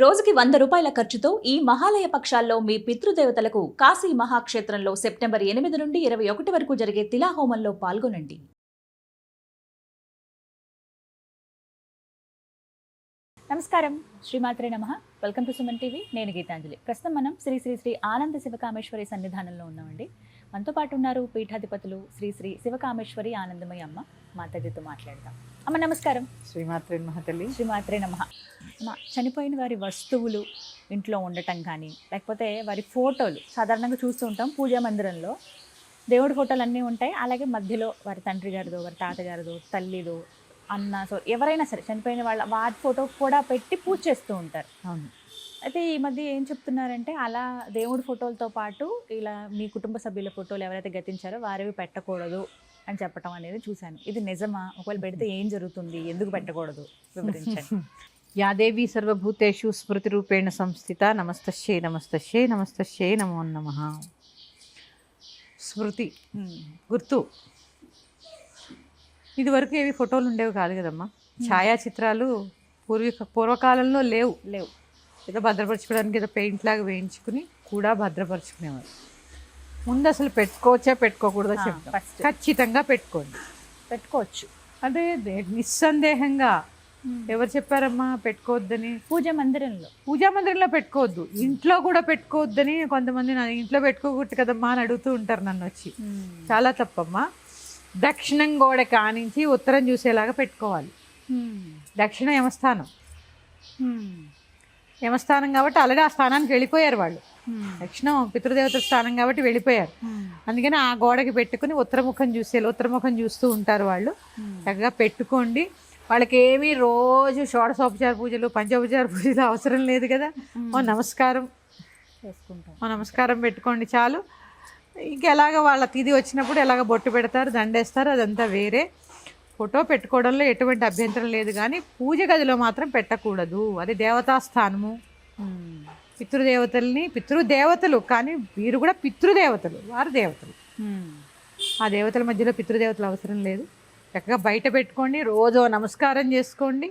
రోజుకి వంద రూపాయల ఖర్చుతో ఈ మహాలయ పక్షాల్లో మీ పితృదేవతలకు కాశీ మహాక్షేత్రంలో సెప్టెంబర్ ఎనిమిది నుండి ఇరవై ఒకటి వరకు జరిగే తిలాహోమంలో పాల్గొనండి. నమస్కారం. శ్రీమాత్రే నమ. Welcome to Suman TV. నేను గీతాంజలి. ప్రస్తుతం మనం శ్రీ శ్రీ శ్రీ ఆనంద శివకామేశ్వరి సన్నిధానంలో ఉన్నామండి. మనతో పాటు ఉన్నారు పీఠాధిపతులు శ్రీ శ్రీ శివకామేశ్వరి ఆనందమయ్య అమ్మ మాతాజీతో మాట్లాడదాం. అమ్మ నమస్కారం. శ్రీమాత్రి మహతల్లి శ్రీమాత్రే నమ. చనిపోయిన వారి వస్తువులు ఇంట్లో ఉండటం కానీ లేకపోతే వారి ఫోటోలు సాధారణంగా చూస్తూ ఉంటాం పూజా మందిరంలో. దేవుడి ఫోటోలు అన్నీ ఉంటాయి. అలాగే మధ్యలో వారి తండ్రి గారిదో వారి తాతగారిదో తల్లిదో అన్న సో ఎవరైనా సరే చనిపోయిన వాళ్ళ వారి ఫోటో కూడా పెట్టి పూజ చేస్తూ ఉంటారు. అవును. అయితే ఈ మధ్య ఏం చెప్తున్నారంటే అలా దేవుడి ఫోటోలతో పాటు ఇలా మీ కుటుంబ సభ్యుల ఫోటోలు ఎవరైతే గతించారో వారివి పెట్టకూడదు. అని చెప్పటం అనేది చూశాను. ఇది నిజమా? ఒకవేళ పెడితే ఏం జరుగుతుంది? ఎందుకు పెట్టకూడదు? వివరించండి. యాదేవి సర్వభూతేషు స్మృతి రూపేణ సంస్థిత నమస్తశ్యే నమస్తశ్యే నమస్తశ్యే నమో నమ. స్మృతి. గుర్తు. ఇది వరకు ఏవి ఫోటోలు ఉండేవి కాదు కదమ్మా. ఛాయాచిత్రాలు పూర్వీక పూర్వకాలంలో లేవు. లేవు. ఏదో భద్రపరచుకోవడానికి ఏదో పెయింట్ లాగా వేయించుకుని కూడా భద్రపరుచుకునేవారు. ముందు అసలు పెట్టుకోవచ్చా పెట్టుకోకూడదా చెప్తాం. ఖచ్చితంగా పెట్టుకోండి. పెట్టుకోవచ్చు. అదే నిస్సందేహంగా ఎవరు చెప్పారమ్మా పెట్టుకోవద్దని? పూజ మందిరంలో. పూజా మందిరంలో పెట్టుకోవద్దు. ఇంట్లో కూడా పెట్టుకోవద్దని కొంతమంది నా ఇంట్లో పెట్టుకోకూడదు కదమ్మా అని అడుగుతూ ఉంటారు నన్ను వచ్చి. చాలా తప్పమ్మా. దక్షిణం గోడ కానించి ఉత్తరం చూసేలాగా పెట్టుకోవాలి. దక్షిణ యమస్థానం. యమస్థానం కాబట్టి ఆల్రెడీ ఆ స్థానానికి వెళ్ళిపోయారు వాళ్ళు. దక్షిణం పితృదేవత స్థానం కాబట్టి వెళ్ళిపోయారు. అందుకని ఆ గోడకి పెట్టుకుని ఉత్తరముఖం చూసే ఉత్తరముఖం చూస్తూ ఉంటారు వాళ్ళు. చక్కగా పెట్టుకోండి. వాళ్ళకి ఏమీ రోజు షోడశోపచార పూజలు పంచోపచార పూజలు అవసరం లేదు కదా. ఓ నమస్కారం. చేసుకుంటాం. ఓ నమస్కారం పెట్టుకోండి చాలు. ఇంక ఎలాగ వాళ్ళ తిది వచ్చినప్పుడు ఎలాగ బొట్టు పెడతారు దండేస్తారు అదంతా వేరే. ఫోటో పెట్టుకోవడంలో ఎటువంటి అభ్యంతరం లేదు కానీ పూజ గదిలో మాత్రం పెట్టకూడదు. అది దేవతా స్థానము. పితృదేవతల్ని పితృదేవతలు కానీ వీరు కూడా పితృదేవతలు వారు దేవతలు. ఆ దేవతల మధ్యలో పితృదేవతలు అవసరం లేదు. చక్కగా బయట పెట్టుకోండి రోజు నమస్కారం చేసుకోండి.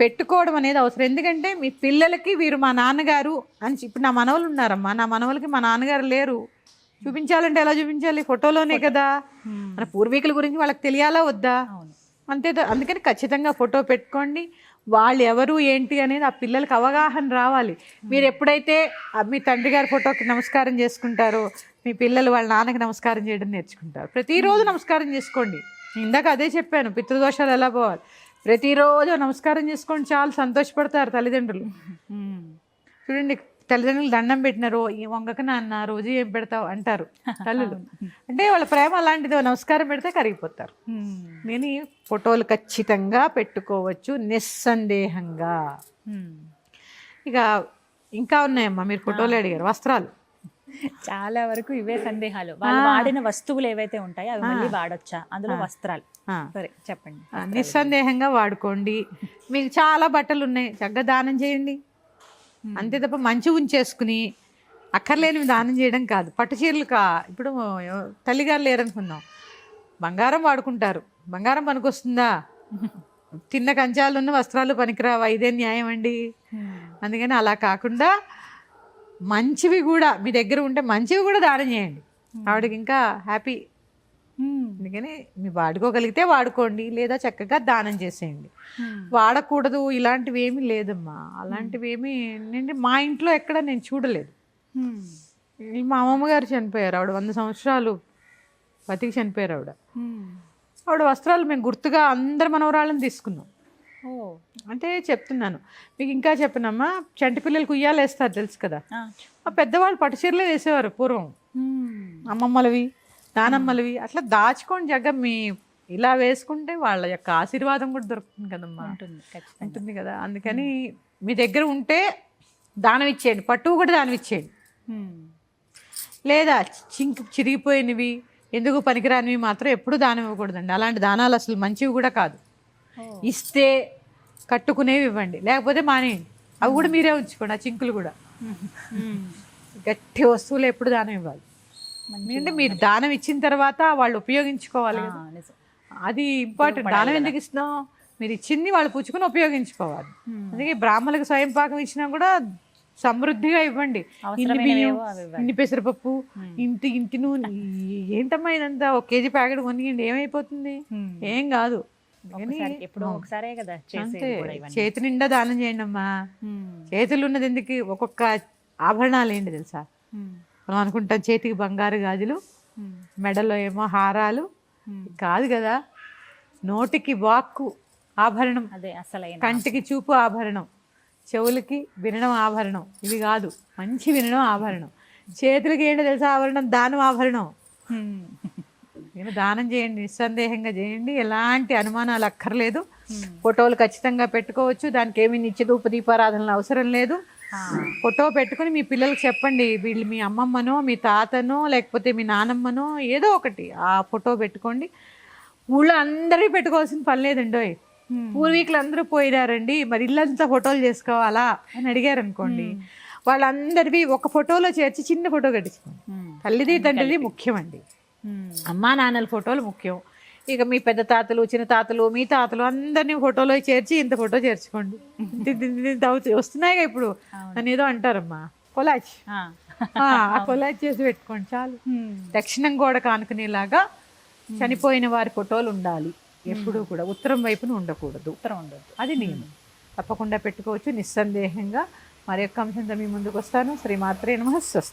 పెట్టుకోవడం అనేది అవసరం. ఎందుకంటే మీ పిల్లలకి వీరు మా నాన్నగారు అని ఇప్పుడు నా మనవలు ఉన్నారమ్మా. నా మనవలకి మా నాన్నగారు లేరు. చూపించాలంటే ఎలా చూపించాలి? ఫోటోలోనే కదా. మన పూర్వీకుల గురించి వాళ్ళకి తెలియాలా వద్దా? అంతే అందుకని ఖచ్చితంగా ఫోటో పెట్టుకోండి. వాళ్ళు ఎవరు ఏంటి అనేది ఆ పిల్లలకి అవగాహన రావాలి. మీరు ఎప్పుడైతే మీ తండ్రి గారి ఫోటోకి నమస్కారం చేసుకుంటారో మీ పిల్లలు వాళ్ళ నాన్నకి నమస్కారం చేయడం నేర్చుకుంటారు. ప్రతిరోజు నమస్కారం చేసుకోండి. ఇందాక అదే చెప్పాను పితృదోషాలు ఎలా పోవాలి? ప్రతిరోజు నమస్కారం చేసుకోండి చాలా సంతోషపడతారు తల్లిదండ్రులు. చూడండి తల్లిదండ్రులు దండం పెట్టినారు ఈ వంగక నాన్న రోజు ఏం పెడతావు అంటారు తల్లులు. అంటే వాళ్ళ ప్రేమ అలాంటిది నమస్కారం పెడితే కరిగిపోతారు. నేను ఫోటోలు ఖచ్చితంగా పెట్టుకోవచ్చు నిస్సందేహంగా. ఇక ఇంకా ఉన్నాయమ్మా మీరు ఫోటోలు అడిగారు వస్త్రాలు. చాలా వరకు ఇవే సందేహాలు. వాళ్ళు వాడిన వస్తువులు ఏవైతే ఉంటాయో అవి మళ్ళీ వాడొచ్చా? అందులో వస్త్రాలు. సరే చెప్పండి. నిస్సందేహంగా వాడుకోండి. మీకు చాలా బట్టలు ఉన్నాయి చక్కగా దానం చేయండి. అంతే తప్ప మంచి ఉంచేసుకుని అక్కర్లేనివి దానం చేయడం కాదు. పట్టు చీరలు కా ఇప్పుడు తల్లిగారు లేరనుకుందాం బంగారం వాడుకుంటారు. బంగారం పనికొస్తుందా? తిన్న కంచాలు ఉన్న వస్త్రాలు పనికిరావా? ఇదే న్యాయం అండి. అందుకని అలా కాకుండా మంచివి కూడా మీ దగ్గర ఉంటే మంచివి కూడా దానం చేయండి. ఆవిడకి ఇంకా హ్యాపీ అందుకని మీ వాడుకోగలిగితే వాడుకోండి లేదా చక్కగా దానం చేసేయండి. వాడకూడదు ఇలాంటివి ఏమీ లేదమ్మా. అలాంటివి ఏమీ నేను మా ఇంట్లో ఎక్కడ నేను చూడలేదు. మా అమ్మమ్మ గారు చనిపోయారు ఆవిడ వంద సంవత్సరాలు బతికి చనిపోయారు ఆవిడ. ఆవిడ వస్త్రాలు మేము గుర్తుగా అందరు మనవరాళ్ళని తీసుకున్నాం. ఓ. అంటే చెప్తున్నాను. మీకు ఇంకా చెప్పనమ్మా చంటి పిల్లలకు ఉయ్యాలు వేస్తారు తెలుసు కదా? ఆ. పెద్దవాళ్ళు పట్టు చీరలే వేసేవారు పూర్వం. అమ్మమ్మలవి. నానమ్మలవి అట్లా దాచుకొని జగ్గ మీ ఇలా వేసుకుంటే వాళ్ళ యొక్క ఆశీర్వాదం కూడా దొరుకుతుంది కదమ్మా. ఉంటుంది కదా. అందుకని మీ దగ్గర ఉంటే దానం ఇచ్చేయండి పట్టువు కూడా దానం ఇచ్చేయండి లేదా చింక్ చిరిగిపోయినవి ఎందుకు పనికిరానివి మాత్రం ఎప్పుడు దానం ఇవ్వకూడదండి. అలాంటి దానాలు అసలు మంచివి కూడా కాదు. ఇస్తే కట్టుకునేవి ఇవ్వండి. లేకపోతే మానేయండి. అవి కూడా మీరే ఉంచుకోండి ఆ చింకులు కూడా. గట్టి వస్తువులు ఎప్పుడు దానం ఇవ్వాలి. ఎందుకంటే మీరు దానం ఇచ్చిన తర్వాత వాళ్ళు ఉపయోగించుకోవాలి. అది ఇంపార్టెంట్. దానం ఎందుకు ఇస్తున్నాం మీరు ఇచ్చింది వాళ్ళు పుచ్చుకొని ఉపయోగించుకోవాలి. అందుకే బ్రాహ్మణులకు స్వయం పాకం ఇచ్చినా కూడా సమృద్ధిగా ఇవ్వండి. ఇన్ని బియ్యం. ఇన్ని పెసరపప్పు ఇంటి ఇంటి నూనె ఏంటమ్మా ఇదంతా? ఒక కేజీ ప్యాకెట్ కొనియండి. ఏమైపోతుంది. ఏం కాదు. చేతి నిండా దానం చేయండి అమ్మా. చేతులు ఉన్నది ఎందుకు? ఒక్కొక్క ఆభరణాలు ఏంటి తెలుసా. మనం అనుకుంటాం చేతికి బంగారు గాజులు. మెడలో ఏమో హారాలు. కాదు కదా నోటికి వాక్కు ఆభరణం అదే అసలైన కంటికి చూపు ఆభరణం చెవులకి వినడం ఆభరణం ఇవి కాదు మంచి వినడం ఆభరణం చేతులకి ఏంటో తెలుసా ఆభరణం దానం ఆభరణం. నేను దానం చేయండి నిస్సందేహంగా చేయండి ఎలాంటి అనుమానాలు అక్కర్లేదు. ఫోటోలు ఖచ్చితంగా పెట్టుకోవచ్చు దానికి ఏమి నిత్య ధూప దీపారాధనలు అవసరం లేదు. ఫోటో పెట్టుకుని మీ పిల్లలకు చెప్పండి వీళ్ళు మీ అమ్మమ్మనో మీ తాతనో లేకపోతే మీ నానమ్మనో ఏదో ఒకటి ఆ ఫోటో పెట్టుకోండి. ఊళ్ళో అందరికీ పెట్టుకోవాల్సిన పని Hmm. పూర్వీకులు అందరూ పోయినారండి మరి ఇల్లంతా ఫోటోలు చేసుకోవాలా అని అడిగారు అనుకోండి వాళ్ళందరివి ఒక ఫోటోలో చేర్చి చిన్న ఫోటో కట్టించుకోండి. తల్లిది తండ్రిది ముఖ్యమండి. Hmm. అమ్మా నాన్నల ఫోటోలు ముఖ్యం. ఇక మీ పెద్ద తాతలు చిన్న తాతలు మీ తాతలు అందరినీ ఫోటోలో చేర్చి ఇంత ఫోటో చేర్చుకోండి. వస్తున్నాయిగా ఇప్పుడు. అని ఏదో అంటారమ్మా. కొలాచ్. ఆ. కొలాచ్ చేసి పెట్టుకోండి చాలు. దక్షిణం గోడ కానుకునేలాగా చనిపోయిన వారి ఫోటోలు ఉండాలి. ఎప్పుడూ కూడా. ఉత్తరం వైపున ఉండకూడదు. ఉత్తరం ఉండదు అది నియమం తప్పకుండా పెట్టుకోవచ్చు. నిస్సందేహంగా. మరి యొక్క అంశంతో మీ ముందుకు వస్తాను. శ్రీమాత్రే నమ. స్వస్తి.